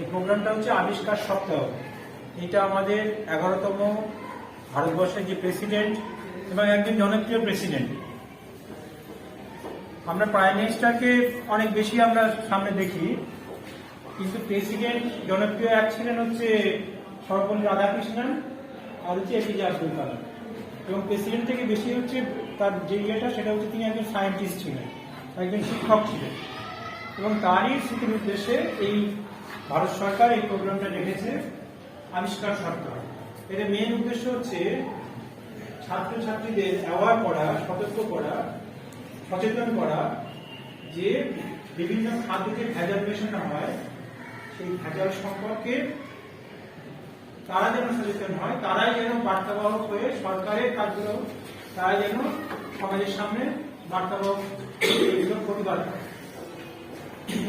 এই প্রোগ্রামটা হচ্ছে আবিষ্কার সপ্তাহ। এটা আমাদের এগারোতম ভারতবর্ষের যে প্রেসিডেন্ট এবং একজন জনপ্রিয় প্রেসিডেন্ট। আমরা প্রাইম মিনিস্টারকে অনেক বেশি আমরা সামনে দেখি, কিন্তু প্রেসিডেন্ট জনপ্রিয় এক ছিলেন হচ্ছে সর্বপল্লী রাধাকৃষ্ণন আর হচ্ছে এপিজে আব্দুল কালাম। এবং প্রেসিডেন্ট থেকে বেশি হচ্ছে তার যে ইয়েটা, সেটা হচ্ছে তিনি একজন সায়েন্টিস্ট ছিলেন। একজন শিক্ষক ছিলেন। এবং তারই স্মৃতি উদ্দেশ্যে এই ভারত সরকার এই প্রোগ্রামটা রেখেছে আবিষ্কার সরকার। এর মেন উদ্দেশ্য হচ্ছে ছাত্রছাত্রীদের অ্যাওয়ার করা, সতর্ক করা, সচেতন করা যে বিভিন্ন খাদ্যকে ভেজাল মেশানো হয়, সেই ভেজাল সম্পর্কে তারা যেন সচেতন হয়, তারাই যেন বার্তাবাহক হয়ে সরকারের কাজগুলো তারা যেন সমাজের সামনে বার্তাবাহক এগুলো প্রতিবাদ। করে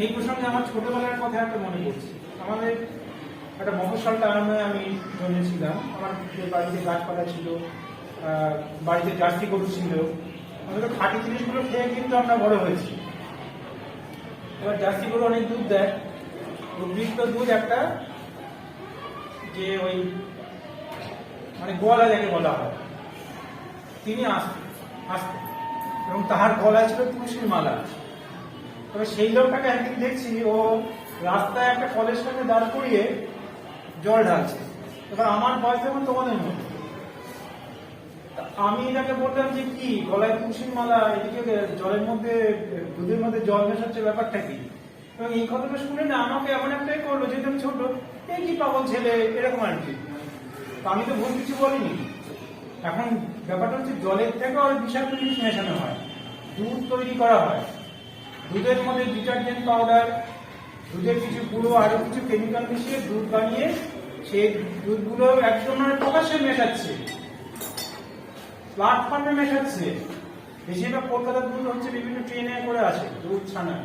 এই প্রসঙ্গে আমার ছোটবেলার কথা একটা মনে পড়ছে। আমাদের একটা মফসল টাউনে আমি জন্মেছিলাম। আমার বাড়িতে গাছপালা ছিল বাড়িতে জার্সি গরু ছিল, আমাদের খাঁটি জিনিসগুলো খেয়ে কিন্তু আমরা বড় হয়েছি। এবার জার্সি গরু অনেক দুধ দেয়। উদ্বৃত্ত দুধ একটা যে ওই মানে গোয়ালা যাকে বলা হয়। তিনি আসতেন আসতেন। এবং তাহার গলায় ছিল তুলসীর মালা। তবে সেই লোকটাকে একদিন দেখছি, ও রাস্তায় একটা কলেজ সামনে দাঁড় করিয়ে জল ঢালছে। এবার আমার বয়স যেমন তোমাদের মতো আমি এটাকে বললাম যে কি, গলায় তুলসীর মালা, এদিকে জলের মধ্যে, দুধের মধ্যে জল মেশাচ্ছে ব্যাপারটা কি? এবং এই কথাটা শুনে না আমাকে এমন একটাই করল যে তুমি ছোট এই কি পাগল ছেলে, এরকম আর কি। আমি তো ভুল কিছু বলিনি। এখন ব্যাপারটা হচ্ছে জলের থেকেও বিষাক্ত জিনিস মেশানো হয়। দুধ তৈরি করা হয়। দুধের মধ্যে ডিটারজেন্ট পাউডার, দুধের কিছু গুঁড়ো, আরও কিছু কেমিক্যাল মিশিয়ে দুধ বানিয়ে সেই দুধগুলো একদম মানে প্রকাশ্যে মেশাচ্ছে। প্ল্যাটফর্মে মেশাচ্ছে। বেশিরভাগ কলকাতার দুধ হচ্ছে বিভিন্ন ট্রেনে করে আসে, দুধ ছানা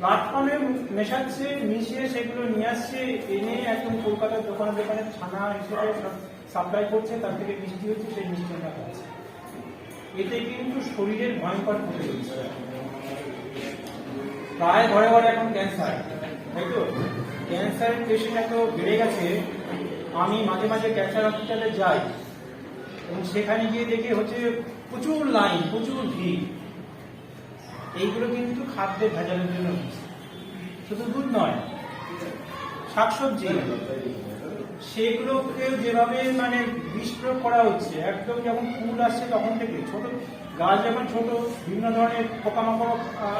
প্ল্যাটফর্মে মেশাচ্ছে, মিশিয়ে সেগুলো নিয়ে আসছে, এনে একদম কলকাতার দোকানে দোকানে ছানা হিসেবে সাপ্লাই করছে, তার থেকে মিষ্টি হচ্ছে, সেই মিষ্টি খাচ্ছি। এতে কিন্তু শরীরের ভয়ঙ্কর ক্ষতি হচ্ছে। প্রায় ঘরে ঘরে এখন ক্যান্সার তাই তো? ক্যান্সারের পেশেন্ট এত বেড়ে গেছে, আমি মাঝে মাঝে ক্যান্সার হসপিটালে যাই, এবং সেখানে গিয়ে দেখি হচ্ছে প্রচুর লাইন প্রচুর ভিড়। এইগুলো কিন্তু খাদ্যে ভেজালের জন্য শুধু দুধ নয়, শাকসবজি, সেগুলোকে যেভাবে মানে বিষ প্রয়োগ করা হচ্ছে, একদম যখন ফুল আসছে তখন থেকে, ছোট গাছ যখন ছোট, বিভিন্ন ধরনের পোকামাকড়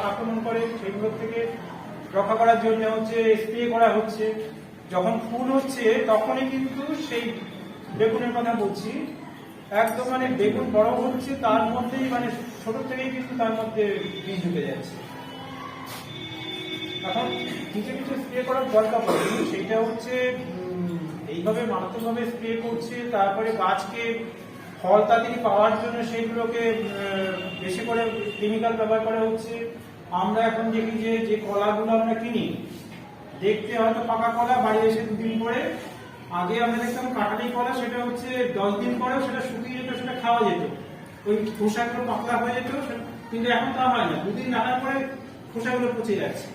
আক্রমণ করে, সেগুলোর থেকে রক্ষা করার জন্য হচ্ছে স্প্রে করা হচ্ছে। যখন ফুল হচ্ছে, তখনই কিন্তু সেই বেগুনের কথা বলছি একদম মানে বেগুন বড় হচ্ছে তার মধ্যেই মানে ছোট থেকেই কিন্তু তার মধ্যে বীজ ঢুকে যাচ্ছে। এখন কিছু কিছু স্প্রে করার দরকার পড়ে সেটা হচ্ছে এইভাবে মারাত্মকভাবে স্প্রে করছে তারপরে গাছকে ফল তাড়াতাড়ি পাওয়ার জন্য সেগুলোকে উম, বেশি করে কেমিক্যাল ব্যবহার করা হচ্ছে। আমরা এখন দেখি যে যে কলাগুলো আমরা কিনি দেখতে হয়তো পাকা কলা বাড়ি এসে দুদিন পরে আগে আমরা দেখতাম কাটালি কলা সেটা হচ্ছে দশ দিন পরেও সেটা শুকিয়ে যেত, সেটা খাওয়া যেত। ওই খোসাগুলো পাতলা হয়ে যেত কিন্তু এখন তা হয় না। দুদিন রাখার পরে খোসাগুলো পচে যাচ্ছে।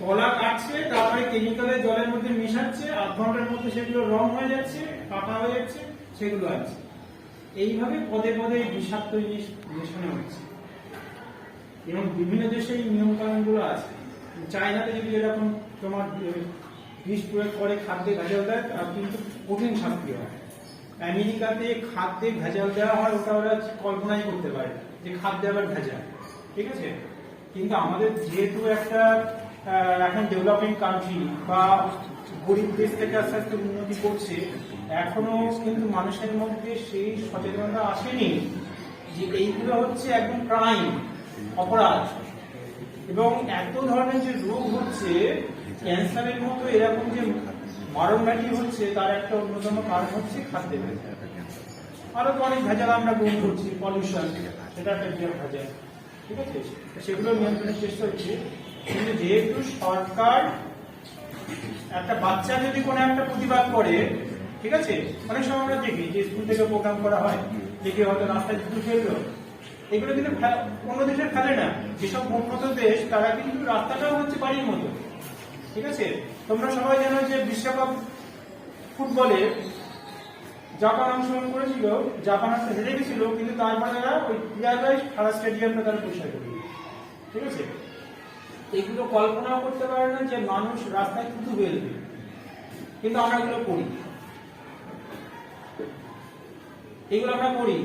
কলা কাটছে, তারপরে কেমিক্যালে জলের মধ্যে মিশাচ্ছে, আধ ঘণ্টার মধ্যে সেগুলো রং হয়ে যাচ্ছে, পাতা হয়ে যাচ্ছে, সেগুলো আছে এইভাবে পদে পদে বিষাক্ত জিনিস মেশানো হচ্ছে। এবং বিভিন্ন দেশে এই নিয়ম কানুনগুলো আছে। চায়নাতে যদি এরকম তোমার বিষ প্রয়োগ করে খাদ্যে ভেজাল দেয় তার কিন্তু কঠিন শাস্তি হয়। আমেরিকাতে খাদ্যে ভেজাল দেওয়া হয়, ওটা ওরা কল্পনাই করতে পারে যে খাদ্যে আবার ভেজাল। ঠিক আছে? কিন্তু আমাদের যেহেতু একটা এখন ডেভেলপিং কান্ট্রি বা গরিব দেশ থেকে আস্তে আস্তে উন্নতি করছে, এখনও কিন্তু মানুষের মধ্যে সেই সচেতনতা আসেনি যে এইগুলো হচ্ছে একদম ক্রাইম অপরাধ। এবং এত ধরনের যে রোগ হচ্ছে ক্যান্সারের মতো এরকম যে মারণ ব্যাধি হচ্ছে, তার একটা অন্যতম কারণ হচ্ছে ভেজাল আরও তো অনেক ভেজাল আমরা গ্রহণ করছি পলিউশন সেটা একটা বিরাট ভেজাল, ঠিক আছে? সেগুলো নিয়ন্ত্রণের চেষ্টা হচ্ছে। কিন্তু যেহেতু সরকার একটা বাচ্চা যদি কোনো একটা প্রতিবাদ করে, ঠিক আছে? অনেক সময় আমরা দেখি যে স্কুল থেকে প্রোগ্রাম করা হয়, দেখে হয়তো রাস্তায় জুতো ফেলল এগুলো কিন্তু অন্য দেশে ফেলে না। যেসব উন্নত দেশ, তারা কিন্তু রাস্তাটাও হচ্ছে বাড়ির মতো। ঠিক আছে? তোমরা সবাই জানো যে বিশ্বকাপ ফুটবলে জাপান অংশগ্রহণ করেছিল, জাপান হেরে গেছিল, কিন্তু তারপরে তারা ওই জায়গায় সারা স্টেডিয়ামটা তারা পরিষ্কার করে। ঠিক আছে? এগুলো কল্পনাও করতে পারে না যে মানুষ রাস্তায় থুতু বেরবে কিন্তু আমরা এগুলো করি। এগুলো আমরা করি।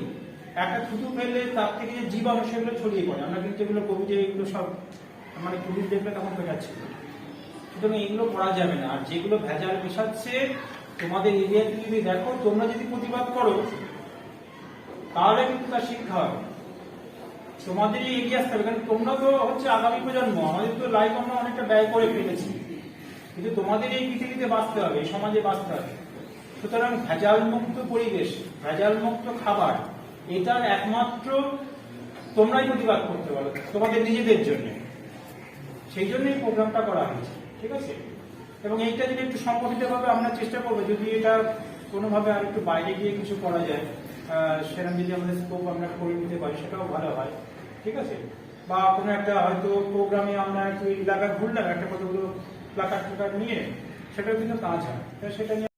একটা থুতু ফেললে তার থেকে যে জীবাণু সেগুলো ছড়িয়ে পড়ে। আমরা কিন্তু এগুলো কোভিডে এগুলো সব মানে পুলিশ দেখলে তখন পেটাচ্ছিল সুতরাং এগুলো করা যাবে না। আর যেগুলো ভেজাল মেশাচ্ছে, তোমাদের এরিয়াতে যদি দেখো, তোমরা যদি প্রতিবাদ করো, তাহলে কিন্তু তার শিক্ষা হবে। তোমাদেরই এগিয়ে আসতে হবে কারণ তোমরা তো হচ্ছে আগামী প্রজন্ম, আমাদের তো লাইফ আমরা অনেকটা ব্যয় করে ফেলেছি। কিন্তু তোমাদের এই পৃথিবীতে বাঁচতে হবে, এই সমাজে বাঁচতে হবে। সুতরাং ভেজাল মুক্ত পরিবেশ ভেজাল মুক্ত খাবার, এটার একমাত্র তোমরাই প্রতিবাদ করতে পারো, তোমাদের নিজেদের জন্য। সেই জন্যই প্রোগ্রামটা করা হয়েছে। ঠিক আছে? এবং এইটা যদি একটু সংগঠিতভাবে আমরা চেষ্টা করব, যদি এটা কোনোভাবে আর একটু বাইরে গিয়ে কিছু করা যায় সেরকম যদি আমাদের স্কোপ আমরা করে নিতে পারি, সেটাও ভালো হয়। ঠিক আছে? বা কোনো একটা হয়তো প্রোগ্রামে আমরা একটু এলাকা ঘুরলাম একটা কতগুলো প্লাকার টাকার নিয়ে, সেটাও কিন্তু কাজ হয়। সেটা নিয়ে